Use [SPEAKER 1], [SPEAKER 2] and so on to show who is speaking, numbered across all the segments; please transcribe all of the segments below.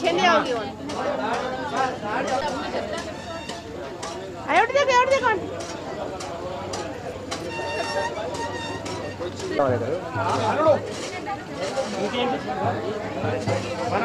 [SPEAKER 1] ಚೆಂಡೆ ಅವಳಿ ಒಂದು ఎవరిదే ఎవరిదే కాండి మన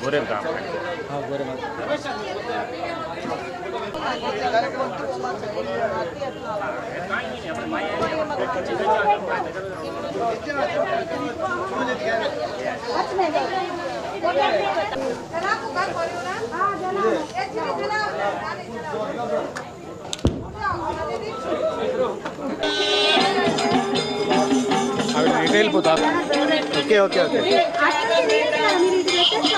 [SPEAKER 1] દેખો
[SPEAKER 2] మన శ్రీనివాస గోరేం కామ్
[SPEAKER 3] వెళ్ళిపోతా
[SPEAKER 2] ఓకే ఓకే ఓకే
[SPEAKER 3] ఈ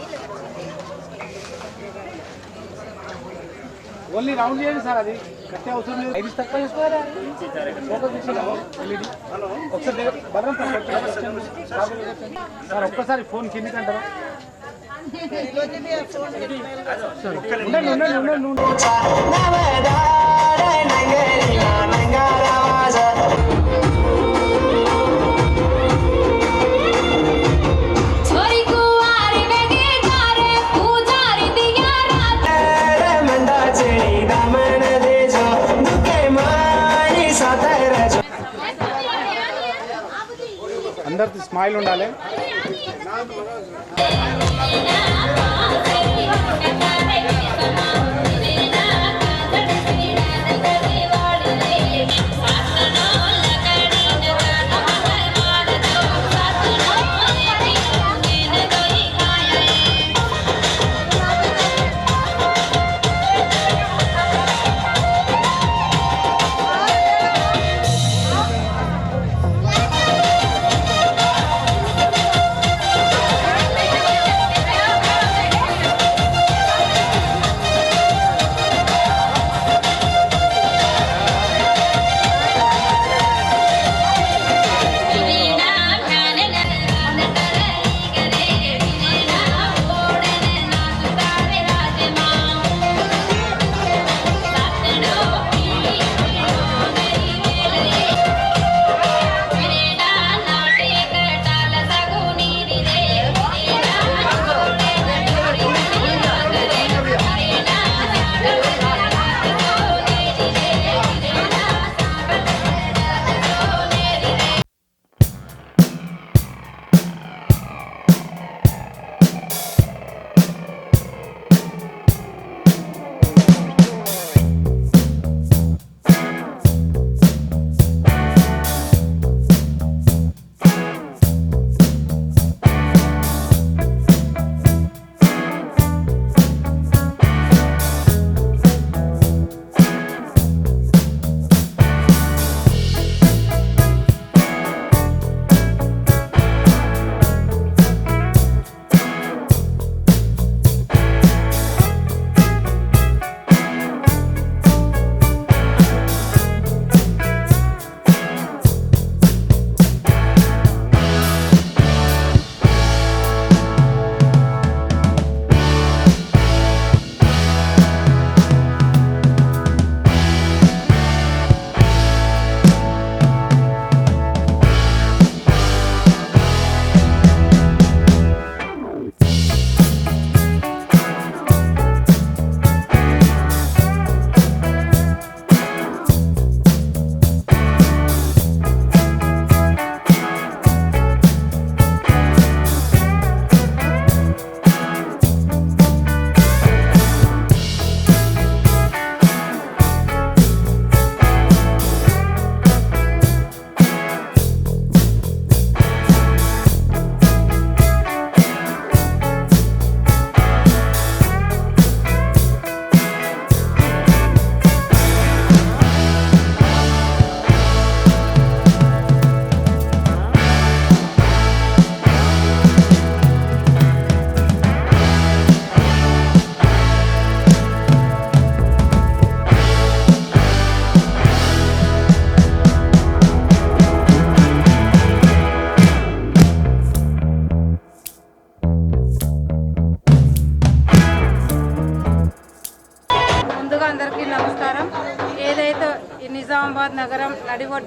[SPEAKER 3] ఓన్లీ రౌండ్ చేయండి సార్ అది. కట్టే అవసరం లేదు. ఐదు తక్కువ చేసుకోవాలి ఫోకస్ ఒకసారి దగ్గర- సార్ ఒక్కసారి ఫోన్ కిందికి అంటారా ఉండండి ఉండండి ఉండండి అందరికి స్మైల్ ఉండాలి.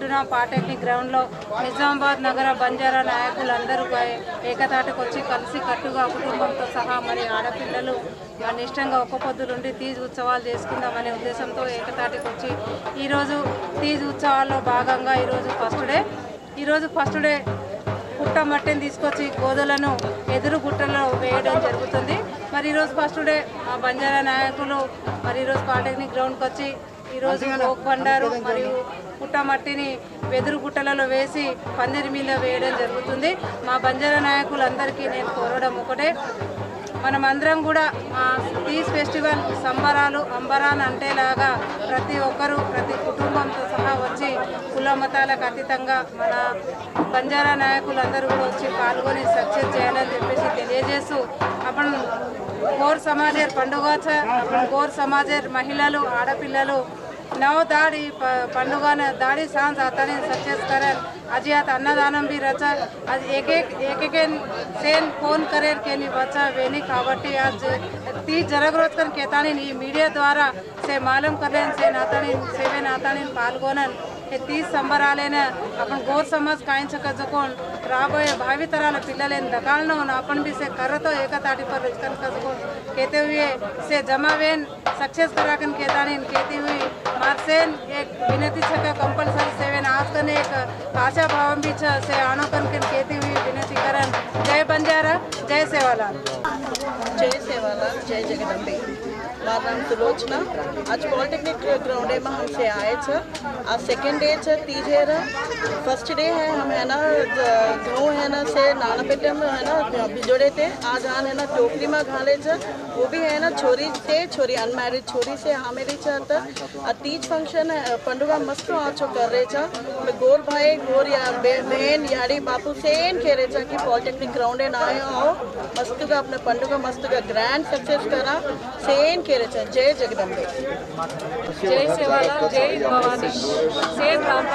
[SPEAKER 4] ఒడ్డున పాటెక్నిక్ గ్రౌండ్లో నిజామాబాద్ నగర బంజారా నాయకులందరూ పై- ఏకతాటికి వచ్చి కలిసి కట్టుగా కుటుంబంతో సహా మరి ఆడపిల్లలు మరి ఇష్టంగా ఒక్క పొద్దులుండి తీజ్ ఉత్సవాలు చేసుకుందామనే ఉద్దేశంతో ఏకతాటికి వచ్చి ఈరోజు తీజ్ ఉత్సవాల్లో భాగంగా ఈరోజు ఫస్ట్ డే. ఈరోజు ఫస్ట్ డే పుట్ట మట్టిని తీసుకొచ్చి గోధులను ఎదురు గుట్టలో వేయడం జరుగుతుంది. మరి ఈరోజు ఫస్ట్ డే మా బంజారా నాయకులు మరి ఈరోజు పాలిటెక్నిక్ గ్రౌండ్కి వచ్చి ఈరోజు పండారు మరియు పుట్టమట్టిని వెదురు గుట్టలలో వేసి పందిరి మీద వేయడం జరుగుతుంది. మా బంజారా నాయకులందరికీ నేను కోరడం ఒకటే. మనమందరం కూడా మా తీస్ ఫెస్టివల్ సంబరాలు అంబరాన్ అంటేలాగా ప్రతి ఒక్కరూ ప్రతి కుటుంబంతో సహా వచ్చి కుల మతాలకు అతీతంగా మన బంజారా నాయకులందరూ కూడా వచ్చి పాల్గొని సక్సెస్ చేయాలని చెప్పేసి తెలియజేస్తూ అప్పుడు కోర్ సమాజర్ పండుగ కోర్ సమాజర్ మహిళలు ఆడపిల్లలు నవ దాడి పండుగ దాడి સાંજ આતાને સક્સેસ કરેલ આજે આ અન્નદાనం બી રચા આજ એક એક એક એક સેન ફોન કરેલ કેની બચા વેની કાવટી આજ તી જરગરોજ કન કેતાણી મીડિયા દ્વારા સે માલમ કરેલ સેન આતાણી સેવેન આતાણી પાલગોનન పాల్గొనన్ हे तीस संबरालेन आपण गोर समाज कायंचक जकोण राबोये भावी तराला पिल्ललेन दगाळणं होणं आपण बी से करतो एका ताटी पर रिचकन कसकोण केते हुए से जमावेन सक्सेस कराकन केतानीन केती हुई मारसेन एक विनती छक कंपल्सरी सेवेन आज कन एक आशा भावम भी छ से आनो कन कन केती हुई विनती करन जय बंजारा जय सेवालाल
[SPEAKER 5] जय सेवालाल जय जगदम्बे મારું નામ સુલોચના આજ પોલિટેકનિક ग्राउंडे में हमसे आए छ आज सेकेंड डे छ तीज है ना फर्स्ट डे है हम है ना घऊँ है ना से नाना पेटे में है ना भिजोड़े थे आज आन है ना टोकरी में घाले छ वो भी है ना छोरी थे छोरी अनमैरिड छोरी से हाँ मेरी छ त आ तीज फंक्शन है पंडुगा मस्त आछो कर रहे छ मैं गोर भाई गोर या बे- बहन यारी बापू सेन कह रहे छ कि पॉलिटेक्निक ग्राउंडे ना आए आओ मस्तुगा अपने पंडुगा मस्तुगा ग्रैंड सक्सेस करा सेन कह రచన జయ
[SPEAKER 6] జై సేవాల జై భవాని. సేవ్ రామ్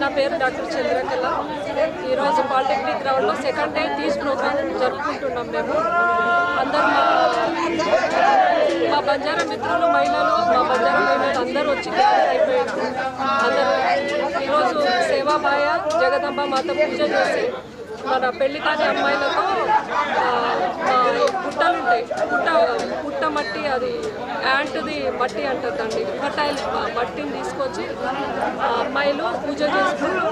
[SPEAKER 6] నా పేరు డాక్టర్ చంద్రకళ. ఈరోజు పాలిటెక్నిక్ గ్రౌండ్లో సెకండ్ డే తీసు ప్రోగ్రామ్ జరుపుకుంటున్నాం మేము. అందరూ మా బంజారా మిత్రులు మహిళలు మా బంజారా మహిళలు అందరూ వచ్చి అయిపోయారు. అందరూ ఈరోజు సేవాబాయ జగదంబ మాత పూజ చేసి మన పెళ్ళి కాని అమ్మాయిలకు పుట్టలు ఉంటాయి పుట్ట పుట్ట మట్టి అది యాంట్ది మట్టి అంటుందండి ఫర్టైల్ మట్టిని తీసుకొచ్చి అమ్మాయిలు పూజ చేసుకుంటూ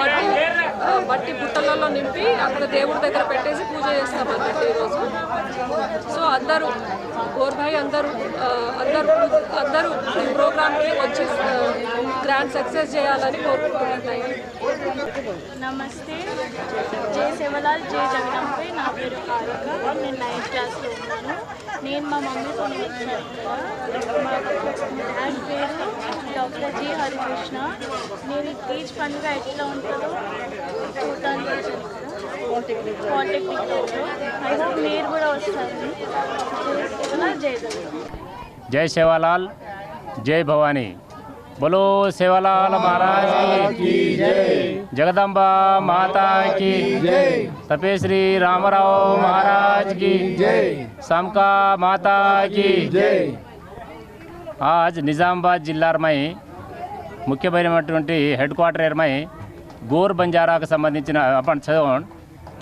[SPEAKER 6] మట్టి మట్టి పుట్టలలో నింపి అక్కడ దేవుడి దగ్గర పెట్టేసి పూజ చేస్తాం అన్నట్టు ఈరోజు. సో అందరూ గోర్భాయ్ అందరూ అందరూ అందరూ ఈ ప్రోగ్రామ్కి వచ్చి గ్రాండ్ సక్సెస్ చేయాలని కోరుకుంటున్నాయి.
[SPEAKER 7] నమస్తే. జై శివలాల్ జై జగదంబే. నా పేరు హారిక నేను నైన్త్ క్లాస్లో ఉన్నాను. నేను మా మమ్మీతో వచ్చాను మా డాడ్ పేరు డాక్టర్ జి హరికృష్ణ. నేను ఈ తీజ్ పండుగ ఎట్లా ఉంటుందో చూడటానికి వచ్చాను ఇక్కడ పాలిటెక్నిక్ ఐ హోప్ మీరు కూడా వస్తారని జై శివలాల్ జై జగదంబే
[SPEAKER 2] जय सेवालाल जय भवानी बोलो सेवालाल महाराज की जगदम्बा माता की तपे श्री रामराव महाराज की समका माता की आज నిజామాబాద్ జిల్లారమై ముఖ్యమైనటువంటి హెడ్ క్వార్టర్ ఏర్మై గోర్ బంజారాకు సంబంధించిన అప్పుడు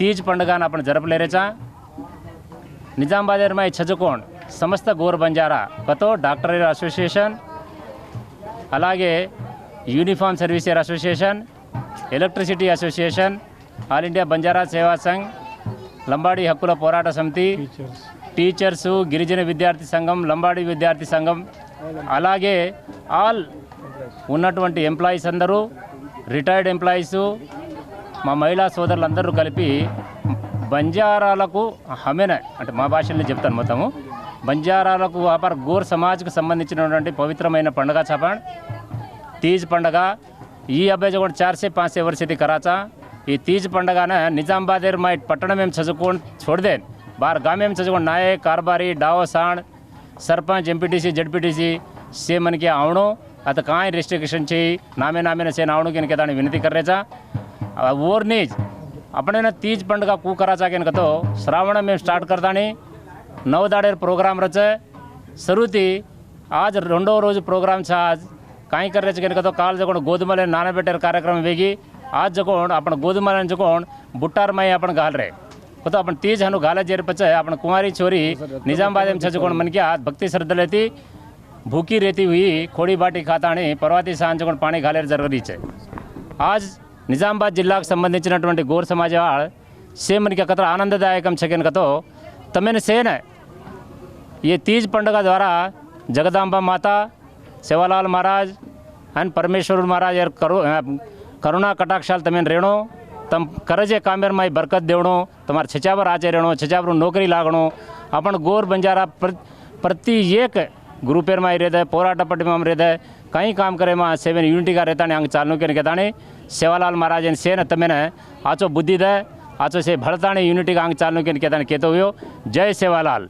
[SPEAKER 2] తీజ్ పండుగను అప్పుడు జరపలేరేచా నిజామాబాద్ ఏర్మై చదువుకోండి సమస్త గోర్ బంజారా కతో డాక్టర్ అసోసియేషన్ అలాగే uniform services association electricity association all India Banjara Seva Sangh Lambadi హక్కుల పోరాట సమితి టీచర్సు గిరిజన విద్యార్థి సంఘం లంబాడి విద్యార్థి సంఘం అలాగే ఆల్ ఉన్నటువంటి ఎంప్లాయీస్ అందరూ రిటైర్డ్ ఎంప్లాయీసు మా మహిళా సోదరులందరూ కలిపి బంజారాలకు హమెన అంటే మా భాషల్లో చెప్తాను మొత్తము. బంజారాలకు వ్యాపార గోర్ సమాజ్కు సంబంధించినటువంటి పవిత్రమైన పండుగ చపాన్. తీజ్ పండగ ఈ అబ్బాయి కూడా చార్సే పాసే వర్షది కరాచా. ఈ తీజ్ పండగన నిజాంబాదేర్ మా పట్టణం ఏం చదువుకోండి చూడదే బార్ గామేం చదువుకోండి నాయే కార్బారి డావో సాండ్ సర్పంచ్ ఎంపీటీసీ జడ్పీటీసీ సే మనకి అవును అత కాయ రిస్ట్రిక్షన్ చేయి నామే నామేన సే అవును కనుక దాన్ని వినతి కర్రేచా. ઓરનીજ આપણે એને તીજ પંડગા કુ કરા ચાકે श्रावण में स्टार्ट करता नहीं नव दाड़ेर प्रोग्राम રચે. શરૂથી आज రెండో రోజు ప్రోగ్రామ్ ఛా కాయి కర్రే చికెన్ కతో కాల్ జకోండ్ గోధుమలే నానబెట్టారు కార్యక్రम वेगी आज जकोण अपन गोधुमलन जकोण बुट्टार माई अपन घाल रहे तो अपन तीज हनु घाला जेर पचे अपन कुंवारी छोरी निजामबाद एम छजकोण मन के हाथ भक्ति श्रद्धा लेती भूखी रहती हुई खोड़ी बाटी खाता नहीं पर्वती साँझ जकोण पानी घाले ज़रूरी है आज निजाबाद ज़िले संबंधी घोर सामज सीम के अत आनंददायक चकेन तो तमेन सेने ये तीज पंड द्वारा जगदाबाता शिवलाल महाराज अंड परमेश्वर महाराज करुणा कटाक्ष तमेन रेणु तम करजे कामेर माई बरकत देवणु तमार छिचावर आचय रेणु छिचावर नौकरी लागणु अपन गोर बंजारा प्रति एक ग्रुपेर माई रेदे पोराट पट्टी माम कहीं काम करे माँ सेवन यूनिटी का रहता नहीं अंग चालू के रेता नहीं सेवालाल महाराजन सेन त मैंने आचो बुद्धि दे आचो से भरताणी यूनिटी का आंग चालू के केतन केतो हुयो।
[SPEAKER 8] జై సేవాలాల్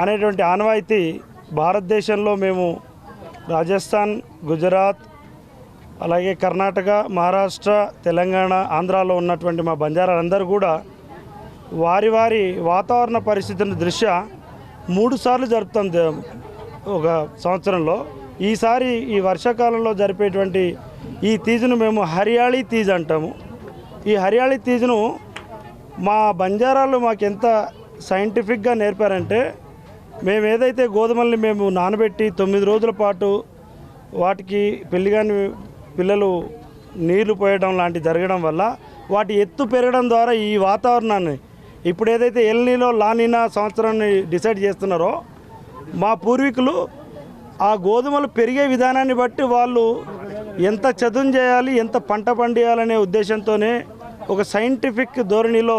[SPEAKER 8] అనేటువంటి ఆనవాయితీ భారతదేశంలో మేము రాజస్థాన్ గుజరాత్ అలాగే కర్ణాటక మహారాష్ట్ర తెలంగాణ ఆంధ్రాలో ఉన్నటువంటి మా బంజారాలందరూ కూడా వారి వారి వాతావరణ పరిస్థితుల దృష్ట్యా మూడుసార్లు జరుపుతాం ఒక సంవత్సరంలో. ఈసారి ఈ వర్షాకాలంలో జరిపేటువంటి ఈ తీజును మేము హరియాళీ తీజ్ అంటాము. ఈ హరియాళీ తీజును మా బంజారాలు మాకు ఎంత సైంటిఫిక్గా నేర్పారంటే మేము ఏదైతే గోధుమల్ని మేము నానబెట్టి తొమ్మిది రోజుల పాటు వాటికి పెళ్ళిగాని పిల్లలు నీళ్ళు పోయడం లాంటి జరగడం వల్ల వాటి ఎత్తు పెరగడం ద్వారా ఈ వాతావరణాన్ని ఇప్పుడు ఏదైతే ఎల్నీలో లానినా సంవత్సరాన్ని డిసైడ్ చేస్తున్నారో మా పూర్వీకులు ఆ గోధుమలు పెరిగే విధానాన్ని బట్టి వాళ్ళు ఎంత చదును చేయాలి ఎంత పంట పండియాలనే ఉద్దేశంతోనే ఒక సైంటిఫిక్ ధోరణిలో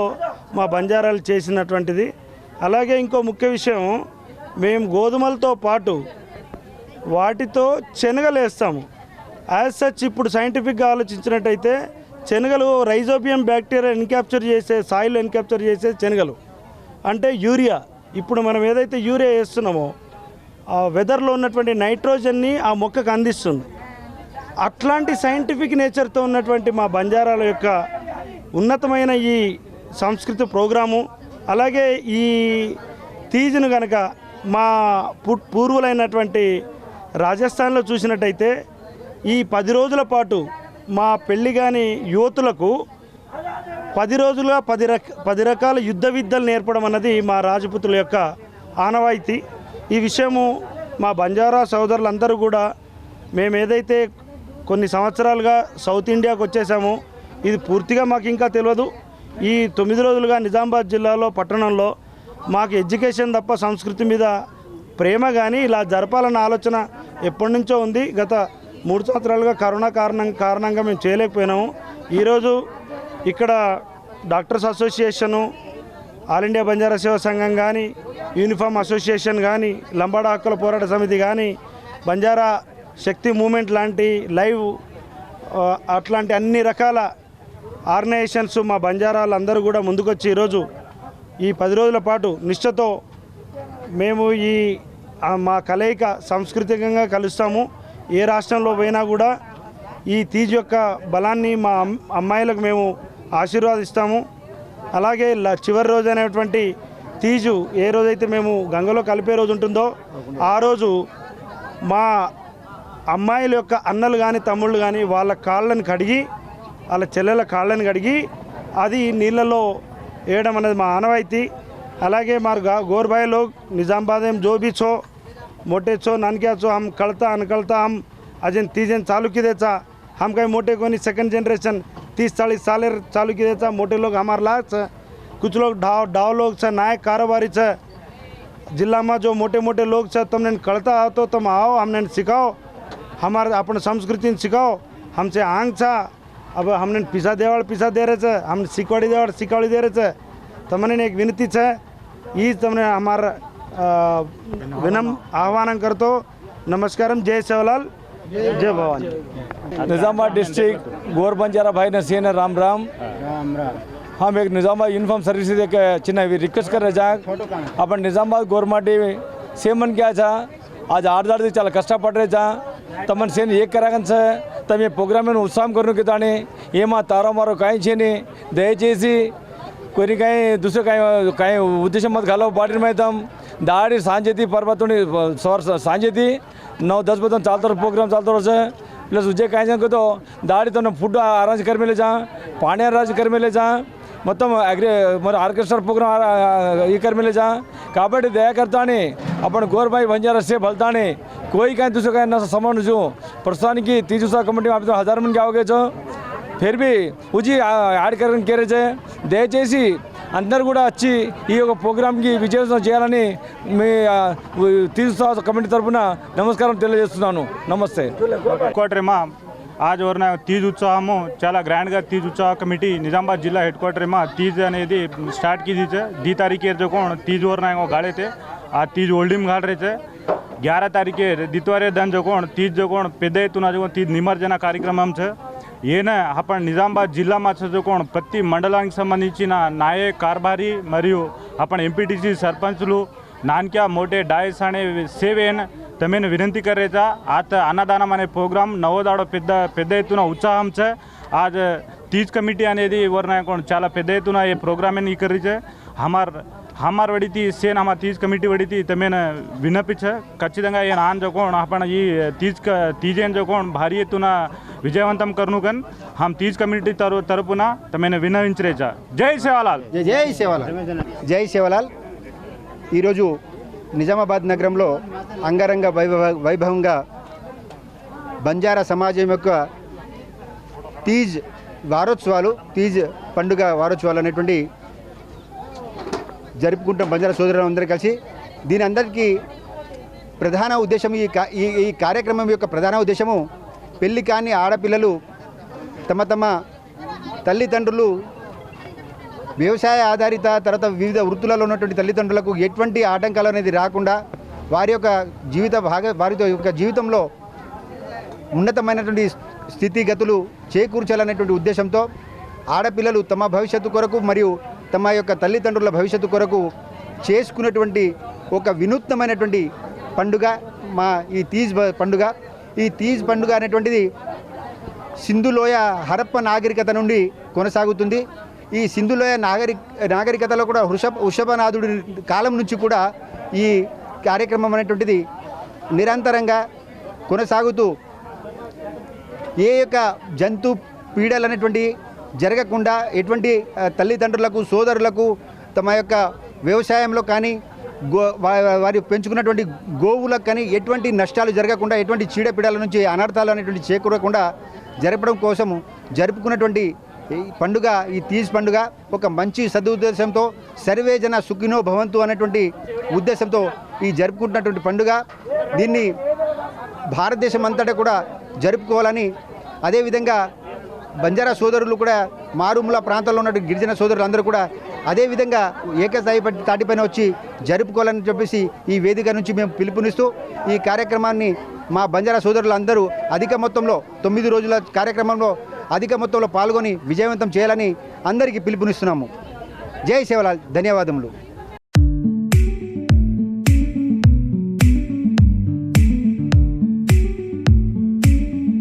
[SPEAKER 8] మా బంజారాలు చేసినటువంటిది. అలాగే ఇంకో ముఖ్య విషయం మేము గోధుమలతో పాటు వాటితో శనగలు వేస్తాము యాజ్ సచ్ ఇప్పుడు సైంటిఫిక్గా ఆలోచించినట్టయితే శనగలు రైజోబియం బ్యాక్టీరియా ఎన్క్యాప్చర్ చేసే సాయిల్ ఎన్క్యాప్చర్ చేసే శనగలు. అంటే యూరియా. ఇప్పుడు మనం ఏదైతే యూరియా వేస్తున్నామో వెదర్లో ఉన్నటువంటి నైట్రోజన్ని ఆ మొక్కకు అందిస్తుంది. అట్లాంటి సైంటిఫిక్ నేచర్తో ఉన్నటువంటి మా బంజారాల యొక్క ఉన్నతమైన ఈ సంస్కృతి ప్రోగ్రాము అలాగే ఈ తీజును కనుక మా పూర్వులైనటువంటి రాజస్థాన్లో చూసినట్టయితే ఈ పది రోజుల పాటు మా పెళ్ళి కాని యువతులకు పది రోజులుగా పది రక పది రకాల యుద్ధ విద్యలు నేర్పడం అన్నది మా రాజపుతుల యొక్క ఆనవాయితీ. ఈ విషయము మా బంజారా సోదరులందరూ కూడా మేము ఏదైతే కొన్ని సంవత్సరాలుగా సౌత్ ఇండియాకు వచ్చేసామో ఇది పూర్తిగా మాకు ఇంకా తెలియదు. ఈ తొమ్మిది రోజులుగా నిజామాబాద్ జిల్లాలో పట్టణంలో మాకు ఎడ్యుకేషన్ తప్ప సంస్కృతి మీద ప్రేమ కానీ ఇలా జరపాలన్న ఆలోచన ఎప్పటి నుంచో ఉంది. గత మూడు సంవత్సరాలుగా కరోనా కారణం కారణంగా మేము చేయలేకపోయినాము. ఈరోజు ఇక్కడ doctors association all India Banjara Seva Sangham కానీ యూనిఫామ్ అసోసియేషన్ కానీ లంబాడా హక్కుల పోరాట సమితి కానీ బంజారా శక్తి మూమెంట్ లాంటి లైవ్ అట్లాంటి అన్ని రకాల ఆర్గనైజేషన్స్ మా బంజారాలు అందరూ కూడా ముందుకొచ్చి ఈరోజు ఈ పది రోజుల పాటు నిష్ఠతో మేము ఈ మా కలయిక సాంస్కృతికంగా కలుస్తాము. ఏ రాష్ట్రంలో పోయినా కూడా ఈ తీజ్ యొక్క బలాన్ని మా అమ్- అమ్మాయిలకు మేము ఆశీర్వాదిస్తాము. అలాగే ల- చివరి రోజు అనేటువంటి తీజు ఏ రోజైతే మేము గంగలో కలిపే రోజు ఉంటుందో ఆ రోజు మా అమ్మాయిల యొక్క అన్నలు కానీ తమ్ముళ్ళు కానీ వాళ్ళ కాళ్ళని కడిగి వాళ్ళ చెల్లెల కాళ్ళని కడిగి అది నీళ్ళలో వేయడం అనేది మా ఆనవాయితీ అలాగే మారు గా गोरभाई लोग निज़ामबाद में जो भी छो मोटे छो नानक्या छो हम कळता अनकळता हम अजून तीजन चालू किदेचा हम काही मोठे कोणी सेकंड जनरेशन तीस चाळीस साले चालू किदेचा मोठे लोग हमारे लाच कुछ लोग ढाव डाव लोग छ नायक कारोबारी छ જિલ્લામાં જો મોટે મોટે લોક છે તમને કળતા હતો તમે આવો અમને શીખાવો અમારે આપણે સંસ્કૃતિને શીખાવો हमसे आंग छा अब हमने પીસા દેવાળ પીસા દે રહે છે અમને શીખવાડી દેવાળ શીખવાડી દે રહે છે તમને એક વિનંતી છે એ જ તમને અમારા અ, વિનમ આહ્વાન કરતો નમસ્કારમ જય સેવલાલ જય ભવાની
[SPEAKER 9] નિઝામાબાદ ડિસ્ટ્રિક્ટ ગોરબંજારા ભાઈને સિંહને રામ રામ રામ રામ हम एक निज़ामाबाद यूनिफॉर्म सर्विस एक चिन्ह रिक्वेस्ट कर रहे अपन निज़ामाबाद गवर्नमेंट से मन क्या था आज आड़दाड़ चाल कष्ट रहे था तमन से एक करा तम प्रोग्राम उत्साह करूँ कि ఏమా తారోమారో కాయించని దయచేసి కొన్ని కాయ దుసరి కాయ కాయ ఉద్దేశం మధ్య కలవ పాటినమవుతాం దాడి సాంచేతి పర్వతుని సాంచేతి નવ દસ બધો ચાલતો પ્રોગ્રામ ચાલતો રહેશે એટલે સુજય કાંઈ છે કીધો, દાડી તમને ફૂડ અરેન્જ કરી લે જા, પાણી અરેન્જ કરી લે જા మొత్తం అగ్రి మరి ఆర్కెస్ట్రా ప్రోగ్రామ్ ఈ కర్మిలేజా కాబట్టి దయాకర్తాని అప్పుడు గోర్బాయి వంజారస్సే భల్తాని કોઈ કાંઈ તું કાંઈ ના સમાન છું. પ્રસ્થાનકી ત્રીજું સા કમિટી આપી હજાર મન કે આવો કે છો. ફેર બી ઉજી આડ કરીને કરે છે. દયచేసి అందరు కూడా వచ్చి ఈ యొక్క ప్రోగ్రామ్కి విజయవంతం చేయాలని మీ తీజుసా కమిటీ తరఫున నమస్కారం తెలియజేస్తున్నాను నమస్తే
[SPEAKER 10] కోటరేమా ఆజ్ వరన తీజ్ ఉత్సవము చాలా గ్రాండ్గా తీజ్ ఉత్సవ కమిటీ నిజామాబాద్ जिला हेडक्वार्टर में तीज అనేది स्टार्ट की थी दी तारीख जो कौन तीज वरना गाड़े थे आ तीज ओल्डिम गाड़ रहे थे ग्यारह तारीखे दितवारे दन जो कोण तीज जो कोण పెద్ద ఎత్తున जो तीज నిమజ్జన ఈయన అప్పటి నిజామాబాద్ జిల్లాમાં చదువుకోవడం ప్రతి మండలానికి సంబంధించిన నాయే కార్భారి మరియు అప్పటి ఎంపీటీసీ సర్పంచ్లు నాన్క్యా మోటే డాయస్ అనే సేవేన్ తమను వినంతి కరేత ఆత అన్నదానం అనే ప్రోగ్రాం నవోదాడో పెద్ద పెద్ద ఎత్తున ఉత్సాహం చే ఆజ్ తీజ్ కమిటీ అనేది ఎవరినైనా చాలా పెద్ద ఎత్తున ఈ ప్రోగ్రామ్ని కరిచే హమార్ ಹಮ್ಮಾರು వడితి సేన్ ನಮ್ಮ తీజ్ కమిటీ వడితి ತಮೇನ ವಿನಪಿಸ ఖచ్చితంగా ಏನು ఆన్ ಜೋಕೊಂಡು ಅಪ್ಪಣ ఈ తీజ్ ಕ తీజేన్ ಜೋಕೊಂಡು భారీ ఎత్తున విజయవంతం కర్నుకన్ హమ్ తీజ్ కమిటీ తరు తరపున తమైన విన్నవించరేచా జై సేవాలాల్
[SPEAKER 11] జై సేవాలాల్ జై సేవాలాల్ ఈరోజు నిజామాబాద్ నగరంలో అంగరంగ వైభవ వైభవంగా బంజారా సమాజం యొక్క తీజ్ వారోత్సవాలు తీజ్ పండుగ వారోత్సవాలు అనేటువంటి జరుపుకుంటాం బంజారా సోదరులు అందరూ కలిసి దీని అందరికీ ప్రధాన ఉద్దేశం ఈ కా- ఈ ఈ కార్యక్రమం యొక్క ప్రధాన ఉద్దేశము పెళ్ళి కాని ఆడపిల్లలు తమ తమ తల్లిదండ్రులు వ్యవసాయ ఆధారిత తర్వాత వివిధ వృత్తులలో ఉన్నటువంటి తల్లిదండ్రులకు ఎటువంటి ఆటంకాలు అనేది రాకుండా వారి యొక్క జీవిత భాగ వారి యొక్క జీవితంలో ఉన్నతమైనటువంటి స్థితిగతులు చేకూర్చాలనేటువంటి ఉద్దేశంతో ఆడపిల్లలు తమ భవిష్యత్తు కొరకు మరియు తమ యొక్క తల్లిదండ్రుల భవిష్యత్తు కొరకు చేసుకున్నటువంటి ఒక వినూత్నమైనటువంటి పండుగ మా ఈ తీజ్ బ- పండుగ. ఈ తీజ్ పండుగ అనేటువంటిది సింధులోయ హరప్ప నాగరికత నుండి కొనసాగుతుంది. ఈ సింధులోయ నాగరి నాగరికతలో కూడా వృషభ వృషభనాథుడి కాలం నుంచి కూడా ఈ కార్యక్రమం అనేటువంటిది నిరంతరంగా కొనసాగుతూ ఏ యొక్క జంతు పీడలు అనేటువంటి జరగకుండా ఎటువంటి తల్లిదండ్రులకు సోదరులకు తమ యొక్క వ్యవసాయంలో కానీ గో వారి పెంచుకున్నటువంటి గోవులకు కానీ ఎటువంటి నష్టాలు జరగకుండా ఎటువంటి చీడపీడల నుంచి అనర్థాలు అనేటువంటి చేకూరకుండా జరపడం కోసం జరుపుకున్నటువంటి ఈ పండుగ ఈ తీజ్ పండుగ ఒక మంచి సదుద్దేశంతో సర్వే జన సుఖినో భవంతు అనేటువంటి ఉద్దేశంతో ఈ జరుపుకుంటున్నటువంటి పండుగ. దీన్ని భారతదేశం అంతటా కూడా జరుపుకోవాలని అదేవిధంగా బంజారా సోదరులు కూడా మారుమూల ప్రాంతాల్లో ఉన్నటువంటి గిరిజన సోదరులు అందరూ కూడా అదేవిధంగా ఏకస్థాయి తాటిపైన వచ్చి జరుపుకోవాలని చెప్పేసి ఈ వేదిక నుంచి మేము పిలుపునిస్తూ ఈ కార్యక్రమాన్ని మా బంజారా సోదరులు అందరూ అధిక మొత్తంలో తొమ్మిది రోజుల కార్యక్రమంలో అధిక మొత్తంలో పాల్గొని విజయవంతం చేయాలని అందరికీ పిలుపునిస్తున్నాము. జై సేవలాల్ ధన్యవాదములు.